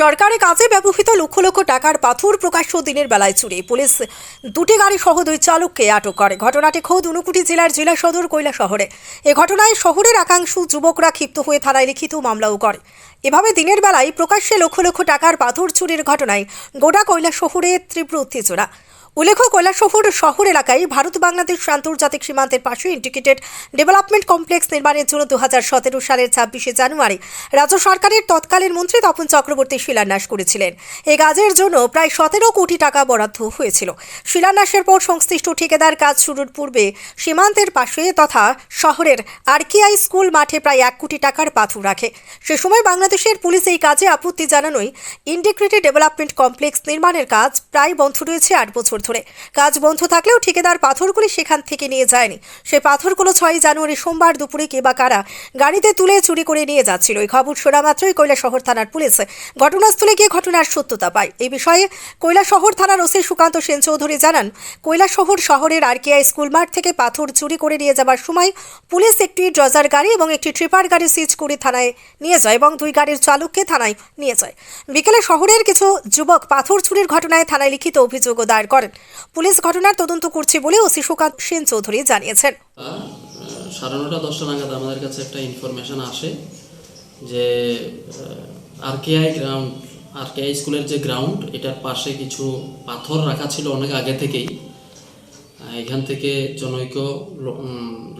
সরকারি কাজে ব্যবহৃত লক্ষ লক্ষ টাকার পাথর প্রকাশ্য দিনের বেলায় চুরি। পুলিশ দুটি গাড়ি সহ দুই চালককে আটক করে। ঘটনাটি খোদ উনকুটি জেলার জেলা সদর কৈলা শহরে। এ ঘটনায় শহরের একাংশ যুবকরা ক্ষিপ্ত হয়ে থানায় লিখিত মামলাও করে। এভাবে দিনের বেলায় প্রকাশ্যে লক্ষ লক্ষ টাকার পাথর চুরির ঘটনায় গোটা কৈলা শহরে তীব্র উত্তেজনা। উল্লেখ্য, কৈলাসহর শহর এলাকায় ভারত বাংলাদেশ আন্তর্জাতিক সীমান্তের পাশে ইন্টিগ্রেটেড ডেভেলপমেন্ট কমপ্লেক্স নির্মাণের জন্য দু হাজার সতেরো সালের ছাব্বিশে জানুয়ারি রাজ্য সরকারের তৎকালীন মন্ত্রী তপন চক্রবর্তী শিলান্যাস করেছিলেন। এই কাজের জন্য প্রায় সতেরো কোটি টাকা বরাদ্দ হয়েছিল। শিলান্যাসের পর সংশ্লিষ্ট ঠিকাদার কাজ শুরুর পূর্বে সীমান্তের পাশে তথা শহরের আরকিআই স্কুল মাঠে প্রায় এক কোটি টাকার পাথর রাখে। সে সময় বাংলাদেশের পুলিশ এই কাজে আপত্তি জানানোয় ইন্টিগ্রেটেড ডেভেলপমেন্ট কমপ্লেক্স নির্মাণের কাজ প্রায় বন্ধ রয়েছে আট বছর ধরে। কাজ বন্ধ থাকলেও ঠিকাদার পাথরগুলি সেখান থেকে নিয়ে যায়নি। সেই পাথরগুলো ছয়ই জানুয়ারি সোমবার দুপুরে কে বা কারা গাড়িতে তুলে চুরি করে নিয়ে যাচ্ছিল। এই খবর শোনা মাত্রই কৈলাসহর থানার পুলিশ ঘটনাস্থলে গিয়ে ঘটনার সত্যতা পায়। এই বিষয়ে কৈলাসহর থানার ওসি সুকান্ত সেন চৌধুরী জানান, কৈলাসহর শহরের আরকেআই স্কুল মাঠ থেকে পাথর চুরি করে নিয়ে যাবার সময় পুলিশ একটি ড্রজার গাড়ি এবং একটি ট্রিপার গাড়ি সিজ করে থানায় নিয়ে যায় এবং দুই গাড়ির চালককে থানায় নিয়ে যায়। বিকেলে শহরের কিছু যুবক পাথর চুরির ঘটনায় থানায় লিখিত অভিযোগও দায়ের করেন। পুলিশ ঘটনার তদন্ত করছে বলে ওসি সুকান্ত সেন চৌধুরী জানিয়েছেন। সাড়ে নটা, দশটা নাগাদ আমাদের কাছে একটা ইনফরমেশন আসে যে আরকেআই গ্রাউন্ড আরকেআই স্কুলের যে গ্রাউন্ড এটার পাশে কিছু পাথর রাখা ছিল অনেক আগে থেকেই। এখান থেকে জনৈক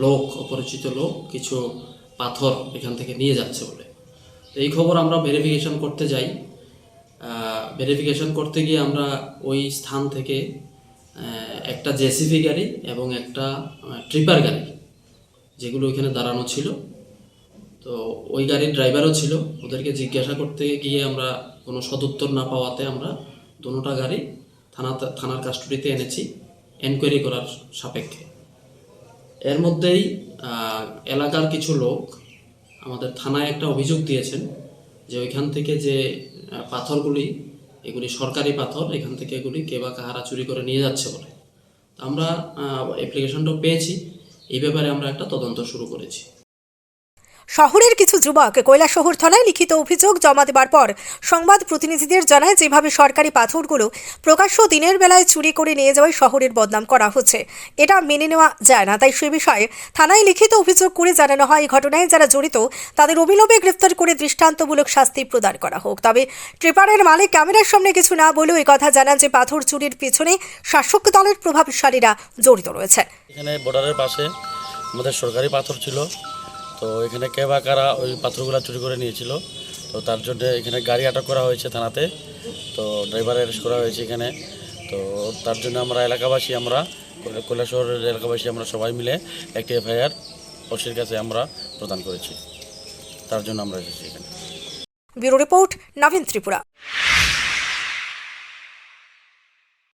লোক, অপরিচিত লোক কিছু পাথর এখান থেকে নিয়ে যাচ্ছে বলে। এই খবর আমরা ভেরিফিকেশন করতে যাই। ভেরিফিকেশন করতে গিয়ে আমরা ওই স্থান থেকে একটা জেসিবি গাড়ি এবং একটা ট্রিপার গাড়ি যেগুলো ওইখানে দাঁড়ানো ছিল। তো ওই গাড়ির ড্রাইভারও ছিল। ওদেরকে জিজ্ঞাসা করতে গিয়ে আমরা কোনো সদুত্তর না পাওয়াতে আমরা দুটোটা গাড়ি থানা, থানার কাস্টডিতে এনেছি এনকোয়ারি করার সাপেক্ষে। এর মধ্যেই এলাকার কিছু লোক আমাদের থানায় একটা অভিযোগ দিয়েছেন। যে ওইখান থেকে যে পাথরগুলি, এগুলি সরকারি পাথর, এখান থেকে এগুলি কে বা কাহারা চুরি করে নিয়ে যাচ্ছে বলে। তো আমরা অ্যাপ্লিকেশনটা পেয়েছি। এই ব্যাপারে আমরা একটা তদন্ত শুরু করেছি। শহরের কিছু যুবক কৈলাসহর থানায় লিখিত অভিযোগ জমা দেবার পর সংবাদ প্রতিনিধিদের জানায় যেভাবে সরকারি পাথরগুলো প্রকাশ্য দিনের বেলায় চুরি করে নিয়ে যাওয়ায় শহরের বদনাম করা হচ্ছে। এটা মেনে নেওয়া যায় না, তাই সে বিষয়ে থানায় লিখিত অভিযোগ করে জানানো হয়। এই ঘটনায় যারা জড়িত, তাদের অবিলম্বে গ্রেফতার করে দৃষ্টান্তমূলক শাস্তি প্রদান করা হোক। তবে ট্রিপারের মালিক ক্যামেরার সামনে কিছু না বলেও এই কথা জানান যে পাথর চুরির পিছনে শাসক দলের প্রভাবশালীরা জড়িত রয়েছে এখানে বর্ডারের পাশে আমাদের সরকারি পাথর ছিল। তো এখানে কে বা কারা ওই পাথরগুলো চুরি করে নিয়েছিল, তো তার জন্য এখানে গাড়ি আটক করা হয়েছে থানাতে, তো ড্রাইভার অ্যারেস্ট করা হয়েছে এখানে। তো তার জন্য আমরা এলাকাবাসী আমরা কৈলাসহরের এলাকাবাসী আমরা সবাই মিলে একটি এফআইআর ওসির কাছে আমরা প্রদান করেছি। তার জন্য আমরা এসেছি এখানে। Bureau report Nabin Tripura.